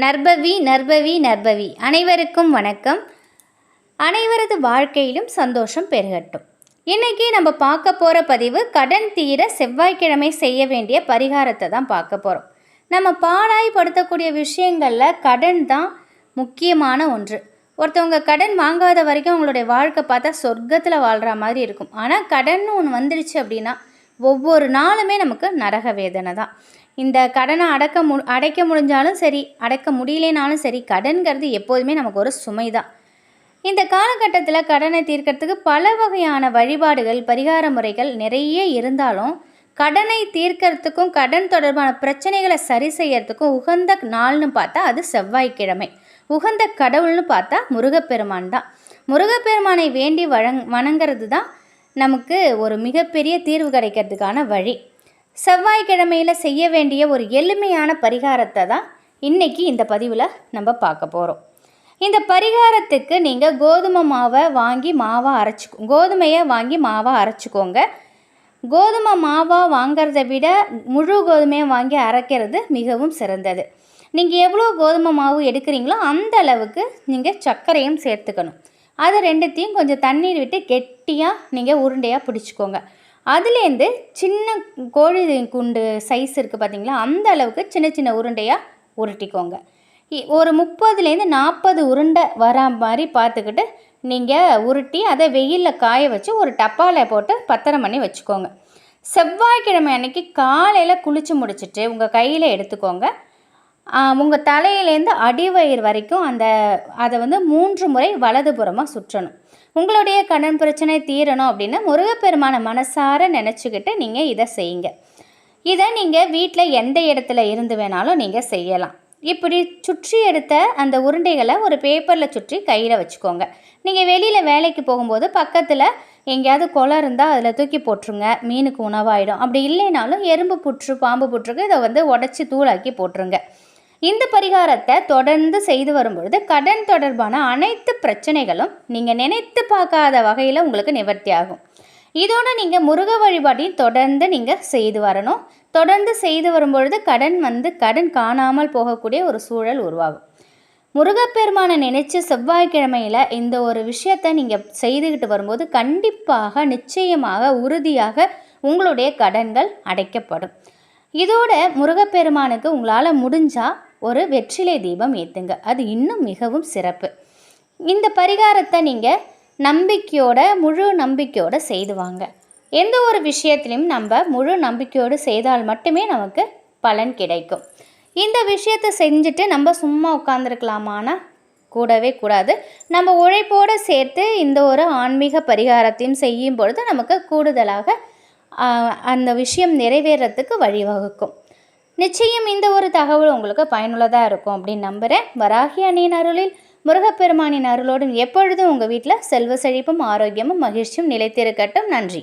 நர்பவி நர்பவி நர்பவி அனைவருக்கும் வணக்கம். அனைவரது வாழ்க்கையிலும் சந்தோஷம் பெருகட்டும். இன்றைக்கி நம்ம பார்க்க போகிற பதிவு கடன் தீர செவ்வாய்க்கிழமை செய்ய வேண்டிய பரிகாரத்தை தான் பார்க்க போகிறோம் நம்ம பாடாய்படுத்தக்கூடிய விஷயங்களில் கடன் தான் முக்கியமான ஒன்று. ஒருத்தவங்க கடன் வாங்காத வரைக்கும் அவங்களுடைய வாழ்க்கை பார்த்தா சொர்க்கத்தில் வாழ்கிற மாதிரி இருக்கும். ஆனால் கடன் ஒன்று வந்துடுச்சு அப்படின்னா ஒவ்வொரு நாளுமே நமக்கு நரக வேதனை தான். இந்த கடனை அடக்க மு அடைக்க முடிஞ்சாலும் சரி அடைக்க முடியலனாலும் சரி கடன்கிறது எப்போதுமே நமக்கு ஒரு சுமை தான் இந்த காலகட்டத்தில் கடனை தீர்க்கறதுக்கு பல வகையான வழிபாடுகள் பரிகார முறைகள் நிறைய இருந்தாலும் கடனை தீர்க்கறதுக்கும் கடன் தொடர்பான பிரச்சனைகளை சரி செய்யறதுக்கும் உகந்த நாள்னு பார்த்தா அது செவ்வாய்க்கிழமை. உகந்த கடவுள்னு பார்த்தா முருகப்பெருமான் தான். முருகப்பெருமானை வேண்டி வழங் வணங்கிறது தான் நமக்கு ஒரு மிகப்பெரிய தீர்வு கிடைக்கிறதுக்கான வழி. செவ்வாய்க்கிழமையில் செய்ய வேண்டிய ஒரு எளிமையான பரிகாரத்தை தான் இன்றைக்கி இந்த பதிவில் நம்ம பார்க்க போகிறோம் இந்த பரிகாரத்துக்கு நீங்கள் கோதுமை மாவை வாங்கி மாவாக அரைச்சி கோதுமையை வாங்கி மாவாக அரைச்சிக்கோங்க. கோதுமை மாவாக வாங்கிறத விட முழு கோதுமையை வாங்கி அரைக்கிறது மிகவும் சிறந்தது. நீங்கள் எவ்வளோ கோதுமை மாவு எடுக்கிறீங்களோ அந்த அளவுக்கு நீங்கள் சர்க்கரையும் சேர்த்துக்கணும். அது ரெண்டுத்தையும் கொஞ்சம் தண்ணீர் விட்டு கெட்டியாக நீங்கள் உருண்டையாக பிடிச்சிக்கோங்க. அதுலேருந்து சின்ன கோழி குண்டு சைஸ் இருக்குது பார்த்தீங்களா அந்த அளவுக்கு சின்ன சின்ன உருண்டையாக உருட்டிக்கோங்க. இ- ஒரு முப்பதுலேருந்து நாற்பது உருண்டை வரா மாதிரி பார்த்துக்கிட்டு நீங்கள் உருட்டி அதை வெயிலில் காய வச்சு ஒரு டப்பாவில் போட்டு பத்திரம் பண்ணி வச்சுக்கோங்க. செவ்வாய்க்கிழமை அன்னைக்கு காலையில் குளித்து முடிச்சிட்டு உங்கள் கையில் எடுத்துக்கோங்க. உங்கள் தலையிலேருந்து அடிவயிறு வரைக்கும் அந்த அதை வந்து மூன்று முறை வலதுபுறமாக சுற்றணும். உங்களுடைய கடன் பிரச்சனை தீரணும் அப்படின்னா முருகப்பெருமானை மனசார நினச்சிக்கிட்டு நீங்கள் இதை செய்யுங்க. இதை நீங்கள் வீட்டில் எந்த இடத்துல இருந்து வேணாலும் நீங்கள் செய்யலாம். இப்படி சுற்றி எடுத்த அந்த உருண்டைகளை ஒரு பேப்பரில் சுற்றி கையில் வச்சுக்கோங்க. நீங்கள் வெளியில் வேலைக்கு போகும்போது பக்கத்தில் எங்கேயாவது குளம் இருந்தால் அதில் தூக்கி போட்டுருங்க. மீனுக்கு உணவாயிடும். அப்படி இல்லைனாலும் எறும்பு புற்று பாம்பு புற்றுக்கு இதை வந்து உடச்சி தூளாக்கி போட்டுருங்க. இந்த பரிகாரத்தை தொடர்ந்து செய்து வரும்பொழுது கடன் தொடர்பான அனைத்து பிரச்சனைகளும் நீங்கள் நினைத்து பார்க்காத வகையில் உங்களுக்கு நிவர்த்தி ஆகும் இதோட நீங்கள் முருக வழிபாட்டையும் தொடர்ந்து நீங்கள் செய்து வரணும். தொடர்ந்து செய்து வரும்பொழுது கடன் வந்து கடன் காணாமல் போகக்கூடிய ஒரு சூழல் உருவாகும். முருகப்பெருமானை நினைச்சு செவ்வாய்க்கிழமையில் இந்த ஒரு விஷயத்தை நீங்கள் செய்துக்கிட்டு வரும்போது கண்டிப்பாக நிச்சயமாக உறுதியாக உங்களுடைய கடன்கள் அடைக்கப்படும். இதோட முருகப்பெருமானுக்கு உங்களால் முடிஞ்சால் ஒரு வெற்றிலை தீபம் ஏற்றுங்க அது இன்னும் மிகவும் சிறப்பு. இந்த பரிகாரத்தை நீங்கள் நம்பிக்கையோட முழு நம்பிக்கையோடு செய்து வாங்க. எந்த ஒரு விஷயத்திலையும் நம்ம முழு நம்பிக்கையோடு செய்தால் மட்டுமே நமக்கு பலன் கிடைக்கும். இந்த விஷயத்தை செஞ்சுட்டு நம்ம சும்மா உட்காந்துருக்கலாமானா கூடவே கூடாது. நம்ம உழைப்போடு சேர்த்து இந்த ஒரு ஆன்மீக பரிகாரத்தையும் செய்யும் பொழுது நமக்கு கூடுதலாக அந்த விஷயம் நிறைவேறத்துக்கு வழிவகுக்கும். நிச்சயம் இந்த ஒரு தகவல் உங்களுக்கு பயனுள்ளதாக இருக்கும் அப்படின்னு நம்புகிறேன் வராகி அணியின் அருளில் முருகப்பெருமானின் அருளோடும் எப்பொழுதும் உங்கள் வீட்டில் செல்வ செழிப்பும் ஆரோக்கியமும் மகிழ்ச்சியும் நிலைத்திருக்கட்டும். நன்றி.